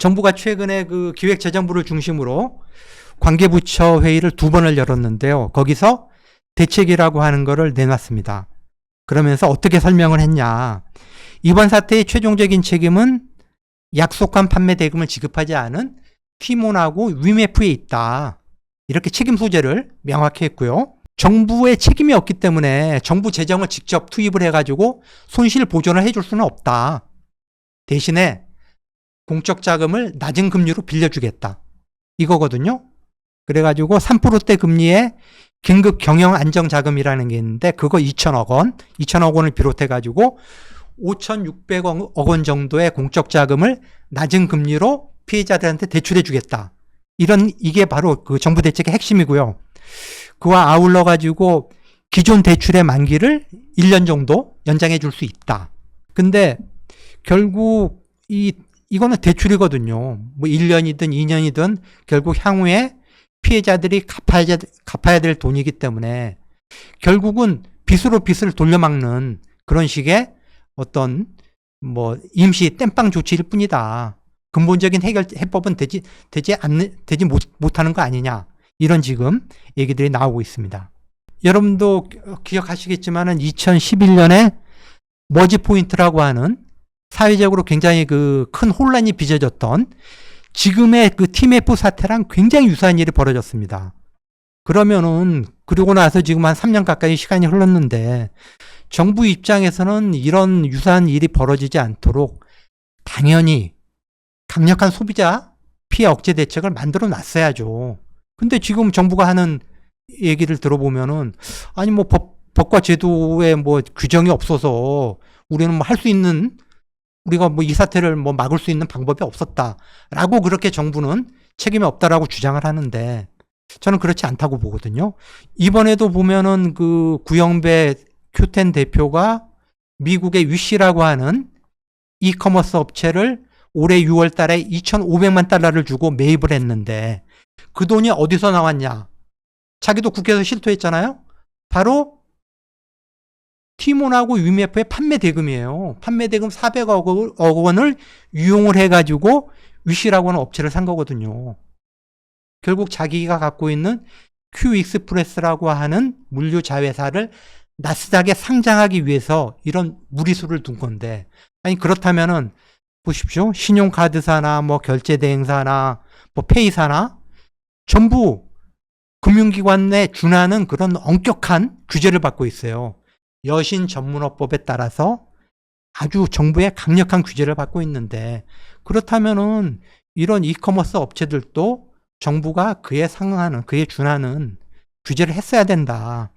정부가 최근에 그 기획재정부를 중심으로 관계부처 회의를 두 번을 열었는데요. 거기서 대책이라고 하는 거를 내놨습니다. 그러면서 어떻게 설명을 했냐. 이번 사태의 최종적인 책임은 약속한 판매 대금을 지급하지 않은 티몬하고 위메프에 있다. 이렇게 책임 소재를 명확히 했고요. 정부의 책임이 없기 때문에 정부 재정을 직접 투입을 해가지고 손실 보전을 해줄 수는 없다. 대신에 공적 자금을 낮은 금리로 빌려주겠다. 이거거든요. 그래가지고 3%대 금리에 긴급 경영 안정 자금이라는 게 있는데 그거 2천억 원, 2천억 원을 비롯해가지고 5,600억 원 정도의 공적 자금을 낮은 금리로 피해자들한테 대출해 주겠다. 이런 이게 바로 그 정부 대책의 핵심이고요. 그와 아울러 가지고 기존 대출의 만기를 1년 정도 연장해 줄 수 있다. 근데 결국 이 이거는 대출이거든요. 뭐 1년이든 2년이든 결국 향후에 피해자들이 갚아야, 갚아야 될 돈이기 때문에 결국은 빚으로 빚을 돌려막는 그런 식의 어떤 뭐 임시 땜빵 조치일 뿐이다. 근본적인 해결 해법은 되지 되지 않는 되지 못 못하는 거 아니냐 이런 지금 얘기들이 나오고 있습니다. 여러분도 기억하시겠지만은 2011년에 머지 포인트라고 하는 사회적으로 굉장히 그 큰 혼란이 빚어졌던 지금의 그 TMF 사태랑 굉장히 유사한 일이 벌어졌습니다. 그러면은 그리고 나서 지금 한 3년 가까이 시간이 흘렀는데 정부 입장에서는 이런 유사한 일이 벌어지지 않도록 당연히 강력한 소비자 피해 억제 대책을 만들어 놨어야죠. 근데 지금 정부가 하는 얘기를 들어보면은 아니 뭐 법, 법과 제도에 뭐 규정이 없어서 우리는 뭐 할 수 있는 우리가 뭐 이 사태를 뭐 막을 수 있는 방법이 없었다라고 그렇게 정부는 책임이 없다라고 주장을 하는데 저는 그렇지 않다고 보거든요. 이번에도 보면은 그 구영배 큐텐 대표가 미국의 위시라고 하는 이커머스 업체를 올해 6월 달에 2,500만 달러를 주고 매입을 했는데 그 돈이 어디서 나왔냐? 자기도 국회에서 실토했잖아요? 바로 티몬하고 위메프의 판매 대금이에요. 판매 대금 400억 원을 유용을 해가지고 위시라고 하는 업체를 산 거거든요. 결국 자기가 갖고 있는 큐 익스프레스라고 하는 물류 자회사를 나스닥에 상장하기 위해서 이런 무리수를 둔 건데 아니 그렇다면은 보십시오 신용카드사나 뭐 결제대행사나 뭐 페이사나 전부 금융기관에 준하는 그런 엄격한 규제를 받고 있어요. 여신 전문업법에 따라서 아주 정부의 강력한 규제를 받고 있는데 그렇다면은 이런 이커머스 업체들도 정부가 그에 상응하는 그에 준하는 규제를 했어야 된다.